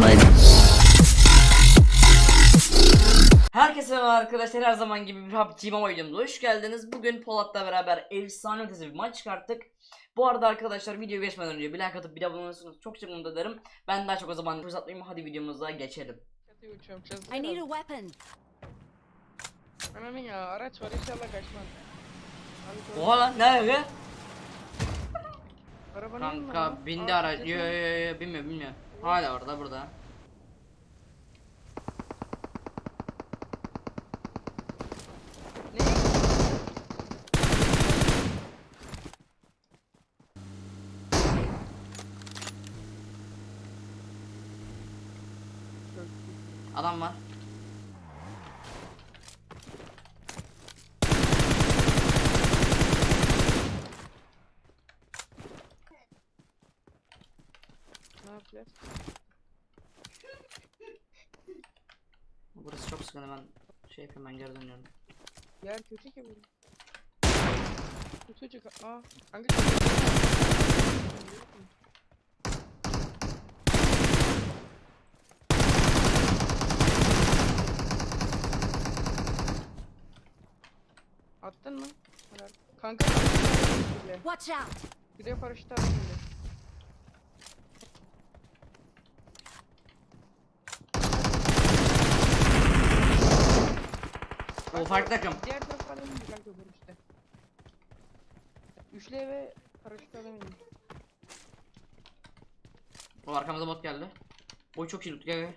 Mate. Herkese merhaba arkadaşlar her zaman gibi bir PUBG Mobile videomuza hoş geldiniz. Bugün Polat'la beraber efsane ötesi bir maç çıkarttık. Bu arada arkadaşlar video geçmeden önce bir like atıp bir de abone olursanız çok çok mutlu ederim. Ben daha çok o zaman uzatmayayım hadi videomuza geçelim. I need a weapon. Ananın ya araç var inşallah doğru. Oha lan nerede? Arabanın Kanka bindi araç. Yo var. yo yo bilmiyor bilmiyor. Hala orada burada. Ne? Adam var. Yapacağız? Burası çok sıkıntı ben şey yapayım ben geri dönüyorum. Yer kötü ki bu. Kötücük. Aa. Hangi Attın mı? Kanka. Watch out. Bir de paraşüt attım farklı takım. Diğer taraf alayım mı kanka paraşütte? Üçlü eve paraşüt alayım. O arkamıza bot geldi. Oy çok iyi tuttuk gel gel.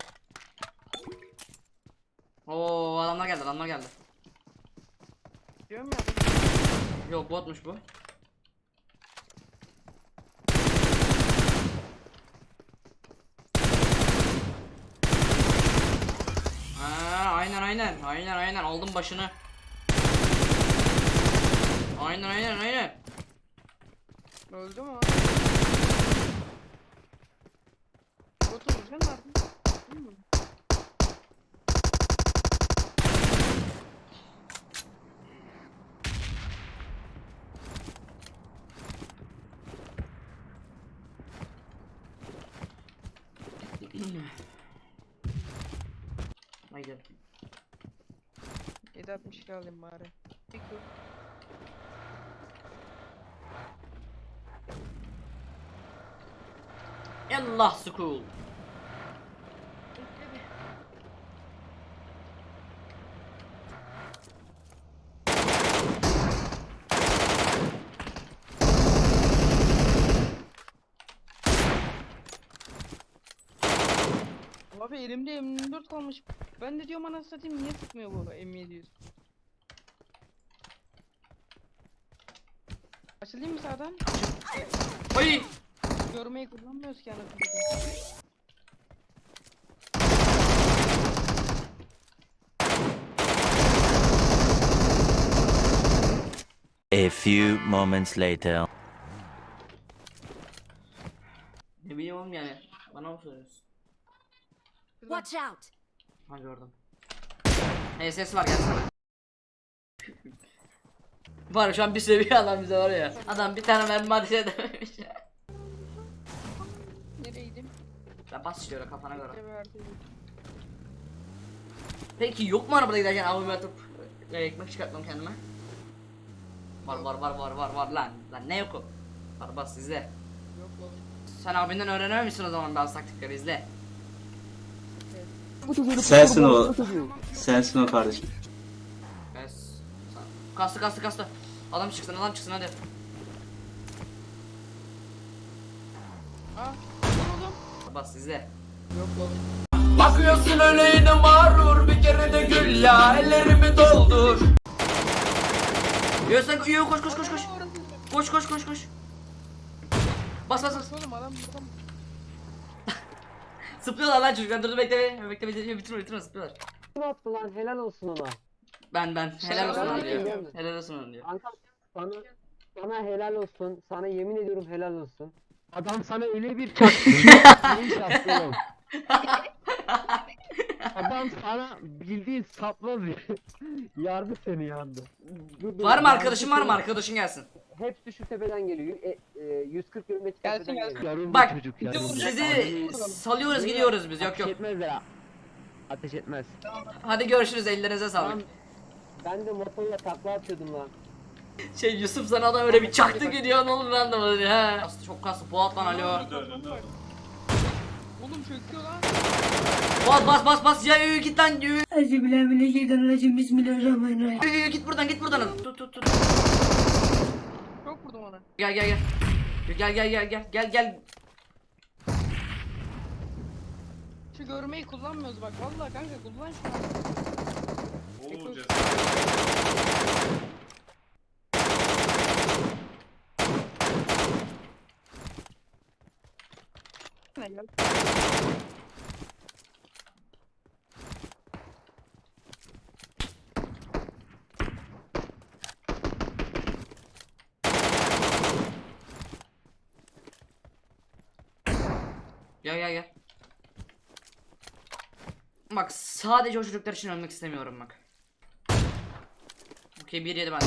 Oo adamlar geldi adamlar geldi. Diyorum ya. adam- Yok botmuş bu. Aa, aynen aynen aynen aynen aldım başını. Aynen aynen aynen. Öldü mü? o? Botu vuracaksın artık. Mi? Haydi. 762 alayım bari. Allah school. Abi elimde M24 kalmış. Ben de diyorum anasını satayım niye sıkmıyor bu M700? Açılayım mı sağdan? Ay! Görmeyi kullanmıyoruz ki anasını satayım. A few moments later. Ne bileyim oğlum yani. Bana mı soruyorsun? Watch out. Ha gördüm. Ses var gelsene. var ya, şu an bir seviye adam bize var ya. Adam bir tane mermi ateş edememiş. Nereye gideyim? ya bas işte öyle kafana göre. Peki yok mu arabada giderken avımı atıp e, ekmek çıkartmam kendime? Var var var var var var lan. Lan ne yok o? Var bas izle. Yok oğlum. Sen abinden öğrenemem misin o zaman bazı taktikleri izle. Sensin o. Sensin o kardeşim. Bes. Kastı kastı kastı. Adam çıksın adam çıksın hadi. Aa, dur oğlum. Bas izle. Yok oğlum. Bakıyorsun öyle yine mağrur bir kere de gül ya ellerimi doldur Yo sen yo koş koş koş koş. Koş koş koş koş. Bas bas bas. Oğlum adam buradan Sıplıyorlar lan çocuklar. Dur bekle bekle. Bekle bekle bitirme bitirme sıplıyorlar. Kim attı lan helal olsun ona. Ben ben. Helal olsun ona diyor. Helal olsun ona diyor. Kanka sana sana helal olsun. Sana yemin ediyorum helal olsun. Adam sana öyle bir çaktı. Adam sana bildiğin sapla bir yardı seni yandı. Var mı arkadaşın var mı arkadaşın gelsin. Hepsi şu tepeden geliyor. E, e, 140 kilometre Gelsin, tepeden gelsin. geliyor. Yarım Bak, çocuk Sizi salıyoruz gidiyoruz biz yok Ateş yok. etmezler. Ateş etmez. Hadi görüşürüz ellerinize sağlık. ben de motorla takla atıyordum lan. Şey Yusuf sana adam öyle bir çaktı gidiyor ne olur ben de böyle he. Kastı çok kastı Polat lan alo. Oğlum çöküyor lan. Polat bas bas bas ya yürü git lan yürü. Bismillahirrahmanirrahim. Yürü, yürü, git buradan git buradan. Tut tut tut. Çok vurdum ona. Gel gel gel. Gel gel gel gel gel gel. Şu görmeyi kullanmıyoruz bak. Vallahi kanka kullan şu an. Oo, Eko- Ne gel. Gel gel gel. Bak sadece o çocuklar için ölmek istemiyorum bak. Okey bir yedi ben.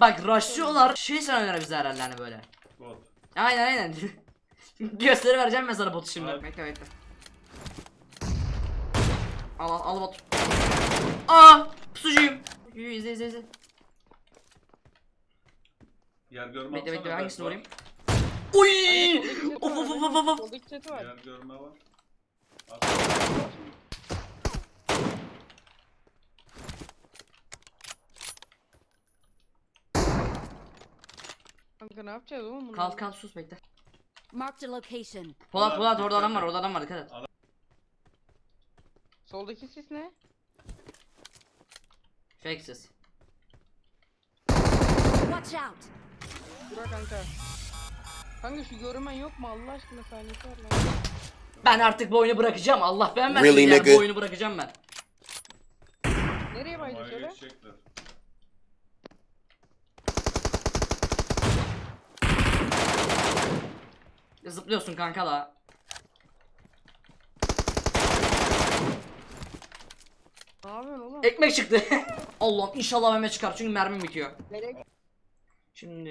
Bak rushlıyorlar şey sanıyorlar bize herhalde hani böyle. Bot. Aynen aynen. Gösteri vereceğim ben sana botu şimdi. Al. Bekle bekle. Al al al bot. Aa pusucuyum. Yürü izle izle izle. Yer görme Bekle bekle hangisini vurayım? Çatı Of var, of of of of. Soldaki çatı var. Yer görme var. At. Kanka ne yapacağız oğlum bunu? Kal kal sus bekle. Marked a location. Polat Polat orada adam var orada adam var dikkat et. Soldaki sis ne? Fake ses. Watch out. Bura kanka. Kanka şu görmen yok mu Allah aşkına saniyesi var lan. Ben artık bu oyunu bırakacağım. Allah beğenmesin Really, yani nigga? bu oyunu bırakacağım ben. Nereye baydı söyle? geçecekler. Zıplıyorsun kanka la. Ne yapıyorsun oğlum? Ekmek çıktı. Allah'ım inşallah Mehmet çıkar çünkü mermim bitiyor. Şimdi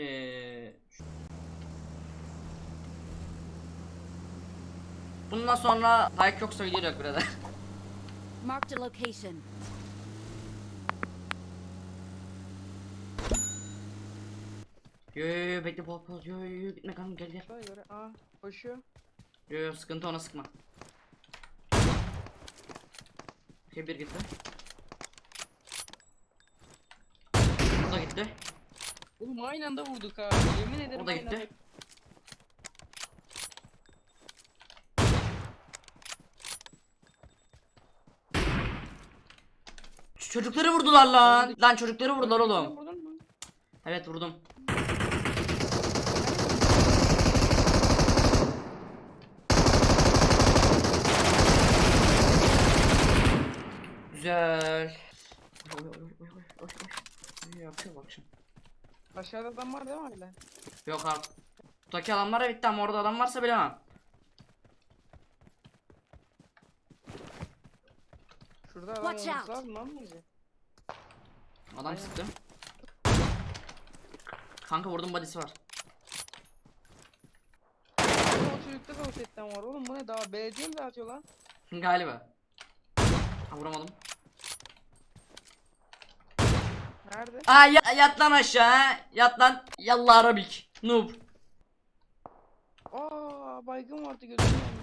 Bundan sonra like yoksa video yok birader. Marked a location. Yo yo yo bekle bol bol yo yo yo gitme kanka gel gel. Şuraya göre. Aa koşuyor. Yo yo sıkıntı ona sıkma. Okey bir gitti. O da gitti. Oğlum aynı anda vurduk ha. Yemin ederim O da aynı gitti. anda. Çocukları vurdular lan. Lan çocukları vurdular oğlum. Vurdun mu? Evet vurdum. Güzel. Oy, oy, oy, oy, oy, oy. İyi Yapıyor bak şimdi. Aşağıda adam var değil mi hala? Yok abi. Buradaki adamlar da bitti ama orada adam varsa bilemem. Şurada adam Watch olması out. lazım lan bizi. Adam sıktı. Kanka vurdum body'si var. O çocukta da o setten var oğlum bu ne daha belediye mi dağıtıyor lan? Galiba. Ha vuramadım. Nerede? Aa ya- yat lan aşağı. ha. Yat lan. Yallah Arabik. Noob. Aa baygın vardı gözümün önünde.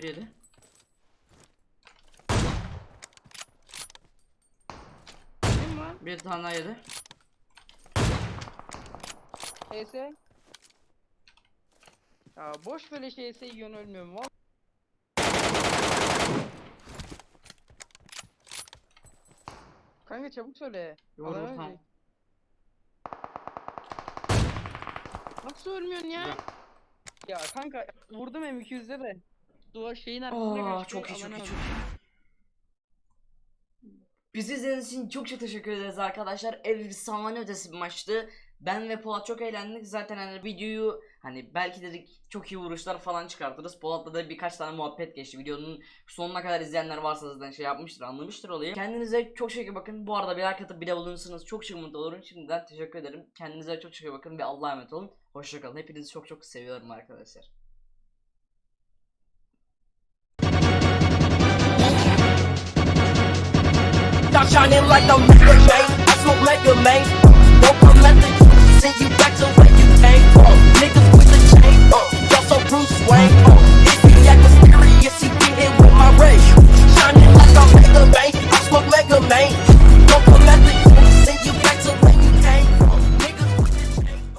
Şey bir yedi. Kim? Bir tane daha yedi. HS. Ya boş böyle şey HS yiyorsun ölmüyorum. Vallahi Kanka çabuk söyle. Vurdum, Adam tamam. ölecek. Nasıl ölmüyorsun ya? Ya kanka vurdum M200'de de. Duvar şeyin arkasına Aa kaçtı. çok iyi çok iyi çok iyi. Bizi izlediğiniz için çok çok teşekkür ederiz arkadaşlar. Efsane ötesi bir maçtı. Ben ve Polat çok eğlendik. Zaten hani videoyu hani belki dedik çok iyi vuruşlar falan çıkartırız. Polat'la da birkaç tane muhabbet geçti. Videonun sonuna kadar izleyenler varsa zaten şey yapmıştır, anlamıştır olayı. Kendinize çok çok iyi bakın. Bu arada bir like atıp bir de bulunursanız çok çok mutlu olurum. Şimdiden teşekkür ederim. Kendinize çok çok iyi bakın ve Allah'a emanet olun. Hoşçakalın. Hepinizi çok çok seviyorum arkadaşlar. top shining like I'm nigga, man. I smoke mega, man. Don't come let the send you back to where you came from. Niggas with the chain, uh, y'all so Bruce Wayne. Uh, if he act mysterious, he get hit with my ray. Shining like a mega, man. I smoke mega, man. Don't come at